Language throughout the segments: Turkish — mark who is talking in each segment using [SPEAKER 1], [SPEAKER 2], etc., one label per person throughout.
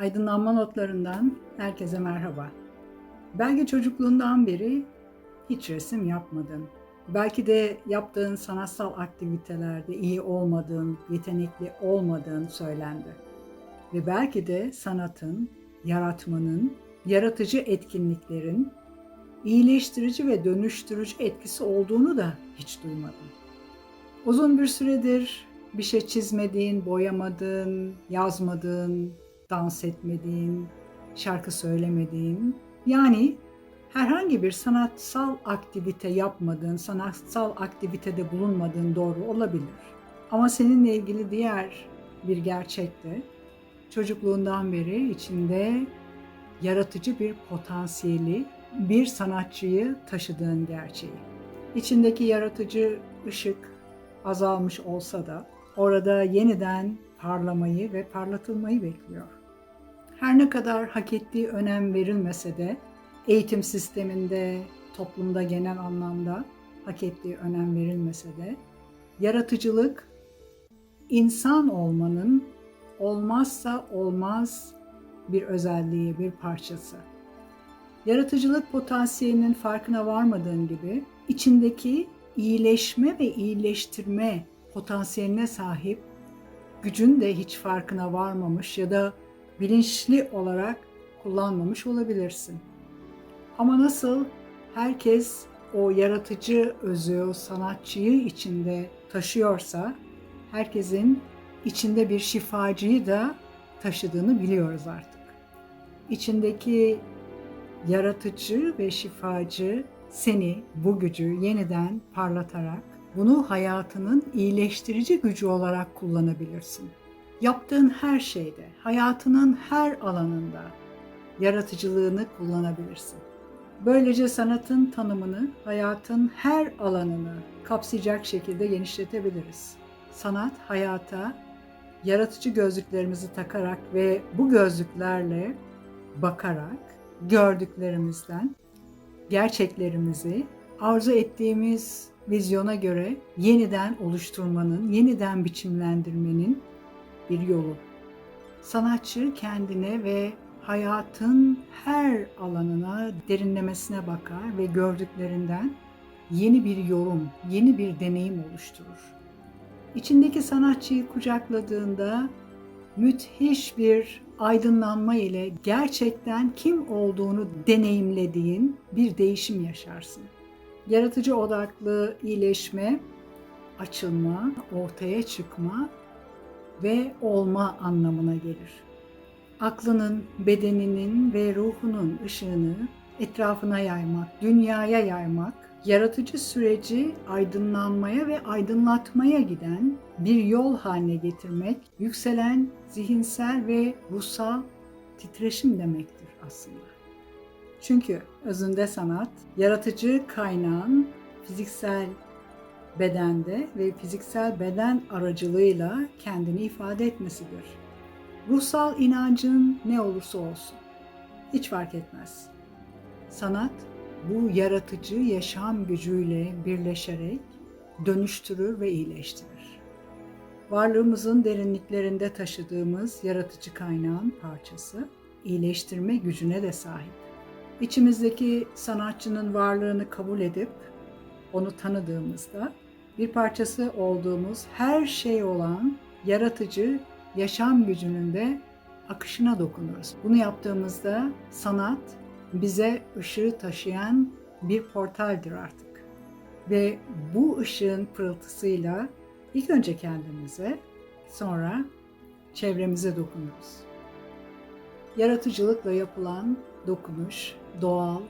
[SPEAKER 1] Aydınlanma notlarından herkese merhaba. Belki çocukluğundan beri hiç resim yapmadın. Belki de yaptığın sanatsal aktivitelerde iyi olmadığın, yetenekli olmadığın söylendi. Ve belki de sanatın, yaratmanın, yaratıcı etkinliklerin iyileştirici ve dönüştürücü etkisi olduğunu da hiç duymadın. Uzun bir süredir bir şey çizmediğin, boyamadığın, yazmadığın, dans etmediğin, şarkı söylemediğin, yani herhangi bir sanatsal aktivite yapmadığın, sanatsal aktivitede bulunmadığın doğru olabilir. Ama seninle ilgili diğer bir gerçek de çocukluğundan beri içinde yaratıcı bir potansiyeli, bir sanatçıyı taşıdığın gerçeği. İçindeki yaratıcı ışık azalmış olsa da orada yeniden parlamayı ve parlatılmayı bekliyor. Her ne kadar hak ettiği önem verilmese de eğitim sisteminde, toplumda genel anlamda hak ettiği önem verilmese de yaratıcılık insan olmanın olmazsa olmaz bir özelliği, bir parçası. Yaratıcılık potansiyelinin farkına varmadığın gibi içindeki iyileşme ve iyileştirme potansiyeline sahip gücün de hiç farkına varmamış ya da bilinçli olarak kullanmamış olabilirsin. Ama nasıl herkes o yaratıcı özü, o sanatçıyı içinde taşıyorsa herkesin içinde bir şifacıyı da taşıdığını biliyoruz artık. İçindeki yaratıcı ve şifacı seni bu gücü yeniden parlatarak bunu hayatının iyileştirici gücü olarak kullanabilirsin. Yaptığın her şeyde, hayatının her alanında yaratıcılığını kullanabilirsin. Böylece sanatın tanımını hayatın her alanını kapsayacak şekilde genişletebiliriz. Sanat hayata yaratıcı gözlüklerimizi takarak ve bu gözlüklerle bakarak gördüklerimizden gerçeklerimizi arzu ettiğimiz vizyona göre yeniden oluşturmanın, yeniden biçimlendirmenin bir yolu. Sanatçı kendine ve hayatın her alanına derinlemesine bakar ve gördüklerinden yeni bir yorum, yeni bir deneyim oluşturur. İçindeki sanatçıyı kucakladığında müthiş bir aydınlanma ile gerçekten kim olduğunu deneyimlediğin bir değişim yaşarsın. Yaratıcı odaklı iyileşme, açılma, ortaya çıkma ve olma anlamına gelir. Aklının, bedeninin ve ruhunun ışığını etrafına yaymak, dünyaya yaymak, yaratıcı süreci aydınlanmaya ve aydınlatmaya giden bir yol haline getirmek, yükselen zihinsel ve ruhsal titreşim demektir aslında. Çünkü özünde sanat, yaratıcı kaynağın fiziksel bedende ve fiziksel beden aracılığıyla kendini ifade etmesidir. Ruhsal inancın ne olursa olsun, hiç fark etmez. Sanat bu yaratıcı yaşam gücüyle birleşerek dönüştürür ve iyileştirir. Varlığımızın derinliklerinde taşıdığımız yaratıcı kaynağın parçası, iyileştirme gücüne de sahip. İçimizdeki sanatçının varlığını kabul edip onu tanıdığımızda bir parçası olduğumuz her şey olan yaratıcı yaşam gücünün de akışına dokunuruz. Bunu yaptığımızda sanat bize ışığı taşıyan bir portaldir artık. Ve bu ışığın pırıltısıyla ilk önce kendimize, sonra çevremize dokunuruz. Yaratıcılıkla yapılan dokunuş doğal,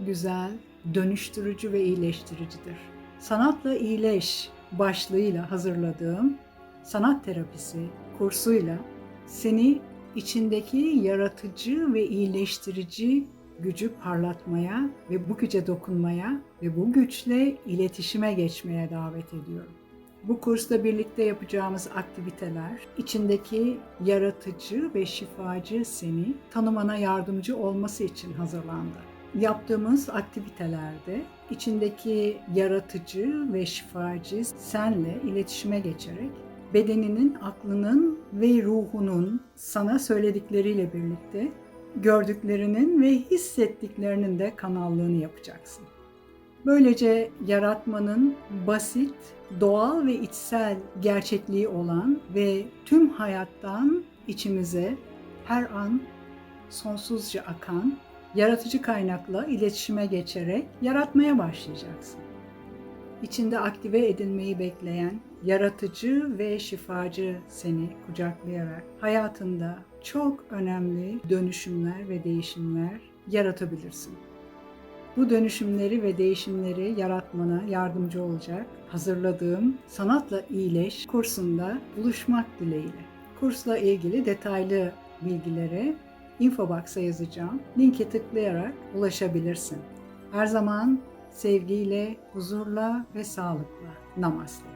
[SPEAKER 1] güzel, dönüştürücü ve iyileştiricidir. Sanatla iyileş başlığıyla hazırladığım sanat terapisi kursuyla seni içindeki yaratıcı ve iyileştirici gücü parlatmaya ve bu güce dokunmaya ve bu güçle iletişime geçmeye davet ediyorum. Bu kursta birlikte yapacağımız aktiviteler içindeki yaratıcı ve şifacı seni tanımana yardımcı olması için hazırlandı. Yaptığımız aktivitelerde içindeki yaratıcı ve şifacı senle iletişime geçerek bedeninin, aklının ve ruhunun sana söyledikleriyle birlikte gördüklerinin ve hissettiklerinin de kanallığını yapacaksın. Böylece yaratmanın basit, doğal ve içsel gerçekliği olan ve tüm hayattan içimize her an sonsuzca akan yaratıcı kaynakla iletişime geçerek yaratmaya başlayacaksın. İçinde aktive edilmeyi bekleyen yaratıcı ve şifacı seni kucaklayarak hayatında çok önemli dönüşümler ve değişimler yaratabilirsin. Bu dönüşümleri ve değişimleri yaratmana yardımcı olacak hazırladığım Sanatla İyileş kursunda buluşmak dileğiyle. Kursla ilgili detaylı bilgilere infobox'a yazacağım. Linke tıklayarak ulaşabilirsin. Her zaman sevgiyle, huzurla ve sağlıkla. Namaste.